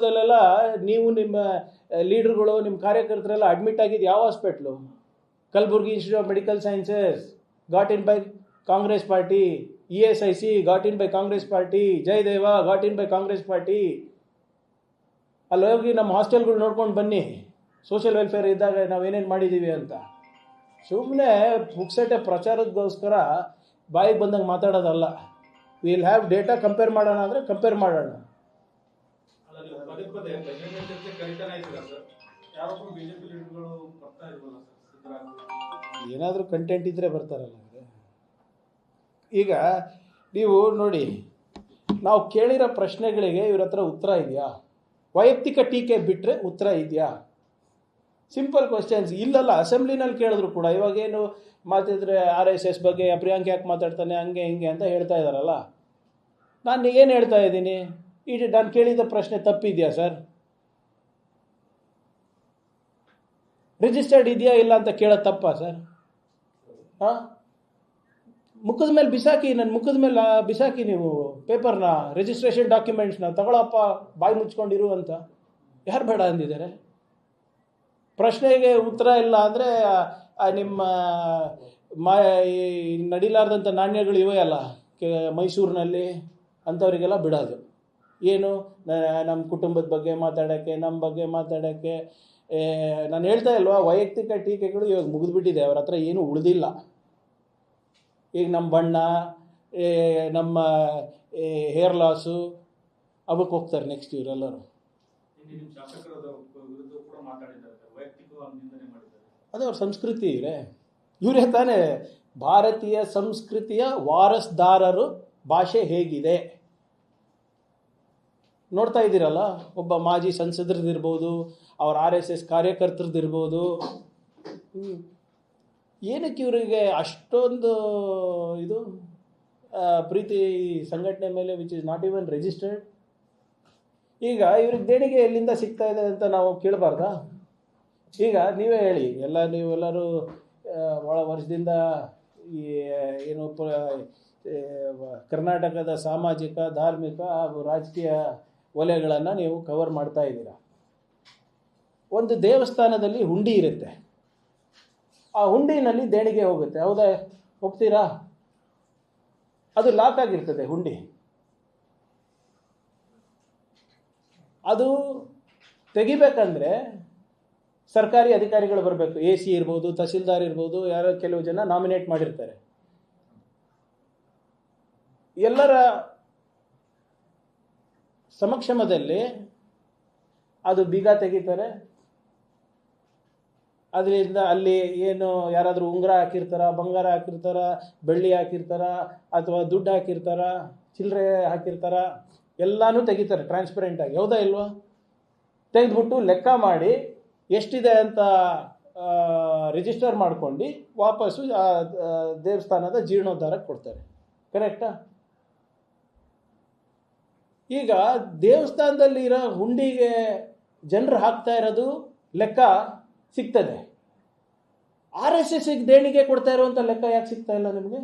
ಸಂದರ್ಭದಲ್ಲೆಲ್ಲ ನೀವು ನಿಮ್ಮ ಲೀಡರ್ಗಳು, ನಿಮ್ಮ ಕಾರ್ಯಕರ್ತರೆಲ್ಲ ಅಡ್ಮಿಟ್ ಆಗಿದ್ದು ಯಾವ hospital Kalaburagi institute of medical sciences got in by Congress party E S I C got in by Congress party Jayadeva got in by Congress party ಅಲ್ಲಿ ಹೋಗಿ ನಮ್ಮ ಹಾಸ್ಟೆಲ್ಗಳು ನೋಡ್ಕೊಂಡು ಬನ್ನಿ. ಸೋಷಿಯಲ್ ವೆಲ್ಫೇರ್ ಇದ್ದಾಗ ನಾವು ಏನೇನು ಮಾಡಿದ್ದೀವಿ ಅಂತ. ಸುಮ್ಮನೆ ಪುಕ್ಸಟೆ ಪ್ರಚಾರಕ್ಕೋಸ್ಕರ ಬಾಯಿಗೆ ಬಂದಂಗೆ ಮಾತಾಡೋದಲ್ಲ. ವಿಲ್ ಹ್ಯಾವ್ ಡೇಟಾ ಕಂಪೇರ್ ಮಾಡೋಣ ಅಂದರೆ ಕಂಪೇರ್ ಮಾಡೋಣ. ಪದೇ ಪದೇ ಬಹಿರಂಗ ಚರ್ಚೆ ಕರಿತಾನೆ ಬಿಜೆಪಿ ಲೀಡರ್ಗಳು ಬರ್ತಾ ಸಿದ್ದರಾಮಯ್ಯ? ಏನಾದರೂ ಕಂಟೆಂಟ್ ಇದ್ದರೆ ಬರ್ತಾರಲ್ಲ. ಈಗ ನೀವು ನೋಡಿ, ನಾವು ಕೇಳಿರೋ ಪ್ರಶ್ನೆಗಳಿಗೆ ಇವ್ರ ಹತ್ರ ಉತ್ತರ ಇದೆಯಾ? ವೈಯಕ್ತಿಕ ಟೀಕೆ ಬಿಟ್ಟರೆ ಉತ್ತರ ಇದೆಯಾ? ಸಿಂಪಲ್ ಕ್ವಶನ್ಸ್ ಇಲ್ಲಲ್ಲ, ಅಸೆಂಬ್ಲಿನಲ್ಲಿ ಕೇಳಿದ್ರು ಕೂಡ. ಇವಾಗೇನು ಮಾತಿದ್ರೆ ಆರ್ ಎಸ್ ಎಸ್ ಬಗ್ಗೆ, ಪ್ರಿಯಾಂಕ್ ಯಾಕೆ ಮಾತಾಡ್ತಾನೆ, ಹಂಗೆ ಹಿಂಗೆ ಅಂತ ಹೇಳ್ತಾ ಇದ್ದಾರಲ್ಲ ನಾನು ಏನು ಹೇಳ್ತಾ ಇದ್ದೀನಿ? ಇದು ನಾನು ಕೇಳಿದ ಪ್ರಶ್ನೆ ತಪ್ಪಿದೆಯಾ, ಸರ್? ರಿಜಿಸ್ಟರ್ಡ್ ಇದೆಯಾ ಇಲ್ಲ ಅಂತ ಕೇಳೋದು ತಪ್ಪಾ, ಸರ್? ಹಾಂ? ಮುಖದ ಮೇಲೆ ಬಿಸಾಕಿ ನನ್ನ ಮುಖದ ಮೇಲೆ ಬಿಸಾಕಿ ನೀವು ಪೇಪರ್ನ ರಿಜಿಸ್ಟ್ರೇಷನ್ ಡಾಕ್ಯುಮೆಂಟ್ಸ್ನ ತಗೊಳಪ್ಪ, ಬಾಯಿ ಮುಚ್ಕೊಂಡಿರು ಅಂತ. ಯಾರು ಬೇಡ ಅಂದಿದ್ದಾರೆ? ಪ್ರಶ್ನೆಗೆ ಉತ್ತರ ಇಲ್ಲ ಅಂದರೆ ನಿಮ್ಮ, ಮಾ, ಈ ನಡಿಲಾರ್ದಂಥ ನಾಣ್ಯಗಳು ಇವೆಯಲ್ಲ ಮೈಸೂರಿನಲ್ಲಿ, ಅಂಥವರಿಗೆಲ್ಲ ಬಿಡೋದು. ಏನು ನಮ್ಮ ಕುಟುಂಬದ ಬಗ್ಗೆ ಮಾತಾಡೋಕ್ಕೆ ನಮ್ಮ ಬಗ್ಗೆ ಮಾತಾಡೋಕ್ಕೆ ನಾನು ಹೇಳ್ತಾ ಇಲ್ವಾ ವೈಯಕ್ತಿಕ ಟೀಕೆಗಳು ಇವಾಗ ಮುಗಿದ್ಬಿಟ್ಟಿದೆ ಅವ್ರ ಹತ್ರ ಏನೂ ಉಳಿದಿಲ್ಲ. ಈಗ ನಮ್ಮ ಬಣ್ಣ ನಮ್ಮ ಹೇರ್ ಲಾಸು ಅವಕ್ಕೆ ಹೋಗ್ತಾರೆ ನೆಕ್ಸ್ಟ್ ಇವರೆಲ್ಲರೂ. ಅದು ಅವ್ರ ಸಂಸ್ಕೃತಿ ಇವರೇ. ಇವರೇ ತಾನೇ ಭಾರತೀಯ ಸಂಸ್ಕೃತಿಯ ವಾರಸ್ದಾರರು ಭಾಷೆ ಹೇಗಿದೆ. ನೋಡ್ತಾ ಇದ್ದೀರಲ್ಲ, ಒಬ್ಬ ಮಾಜಿ ಸಂಸದರದಿರ್ಬೋದು, ಅವ್ರ ಆರ್ ಎಸ್ ಎಸ್ ಕಾರ್ಯಕರ್ತರದಿರ್ಬೋದು. ಏನಕ್ಕೆ ಇವರಿಗೆ ಅಷ್ಟೊಂದು ಇದು? ಪ್ರೀತಿ ಸಂಘಟನೆ ಮೇಲೆ which is not even registered ಈಗ ಇವ್ರಿಗೆ ದೇಣಿಗೆ ಎಲ್ಲಿಂದ ಸಿಗ್ತಾ ಇದೆ ಅಂತ ನಾವು ಕೇಳಬಾರ್ದಾ? ಈಗ ನೀವೇ ಹೇಳಿ, ಎಲ್ಲ ನೀವೆಲ್ಲರೂ ಭಾಳ ವರ್ಷದಿಂದ ಈ, ಏನು ಕರ್ನಾಟಕದ ಸಾಮಾಜಿಕ, ಧಾರ್ಮಿಕ ಹಾಗೂ ರಾಜಕೀಯ ವಲಯಗಳನ್ನು ನೀವು ಕವರ್ ಮಾಡ್ತಾ ಇದ್ದೀರಾ. ಒಂದು ದೇವಸ್ಥಾನದಲ್ಲಿ ಹುಂಡಿ ಇರುತ್ತೆ. ಆ ಹುಂಡಿನಲ್ಲಿ ದೇಣಿಗೆ ಹೋಗುತ್ತೆ. ಹೌದಾ? ಒಪ್ತೀರಾ ಅದು ಲಾಕ್ ಆಗಿರ್ತದೆ ಹುಂಡಿ. ಅದು ತೆಗಿಬೇಕಂದ್ರೆ ಸರ್ಕಾರಿ ಅಧಿಕಾರಿಗಳು ಬರಬೇಕು. ಎ ಸಿ ಇರ್ಬೋದು, ತಹಸೀಲ್ದಾರ್ ಇರ್ಬೋದು, ಯಾರೋ ಕೆಲವು ಜನ ನಾಮಿನೇಟ್ ಮಾಡಿರ್ತಾರೆ. ಎಲ್ಲರ ಸಮಕ್ಷಮದಲ್ಲಿ ಅದು ಬೀಗ ತೆಗಿತಾರೆ. ಅದರಿಂದ ಅಲ್ಲಿ ಏನು ಯಾರಾದರೂ ಉಂಗುರ ಹಾಕಿರ್ತಾರ, ಬಂಗಾರ ಹಾಕಿರ್ತಾರ, ಬೆಳ್ಳಿ ಹಾಕಿರ್ತಾರ, ಅಥವಾ ದುಡ್ಡು ಹಾಕಿರ್ತಾರ, ಚಿಲ್ಲರೆ ಹಾಕಿರ್ತಾರ, ಎಲ್ಲಾನು ತೆಗಿತಾರೆ ಟ್ರಾನ್ಸ್ಪರೆಂಟಾಗಿ ಹೌದಾ ಇಲ್ವಾ? ತೆಗೆದ್ಬಿಟ್ಟು ಲೆಕ್ಕ ಮಾಡಿ ಎಷ್ಟಿದೆ ಅಂತ ರಿಜಿಸ್ಟರ್ ಮಾಡ್ಕೊಂಡು ವಾಪಸ್ಸು ದೇವಸ್ಥಾನದ ಜೀರ್ಣೋದ್ಧಾರಕ್ಕೆ ಕೊಡ್ತಾರೆ. ಕರೆಕ್ಟಾ ಈಗ ದೇವಸ್ಥಾನದಲ್ಲಿ ಇರೋ ಹುಂಡಿಗೆ ಜನರು ಹಾಕ್ತಾ ಇರೋದು ಲೆಕ್ಕ ಸಿಗ್ತದೆ. ಆರ್ ಎಸ್ ಎಸ್ಗೆ ದೇಣಿಗೆ ಕೊಡ್ತಾ ಇರುವಂಥ ಲೆಕ್ಕ ಯಾಕೆ ಸಿಗ್ತಾ ಇಲ್ಲ ನಿಮಗೆ?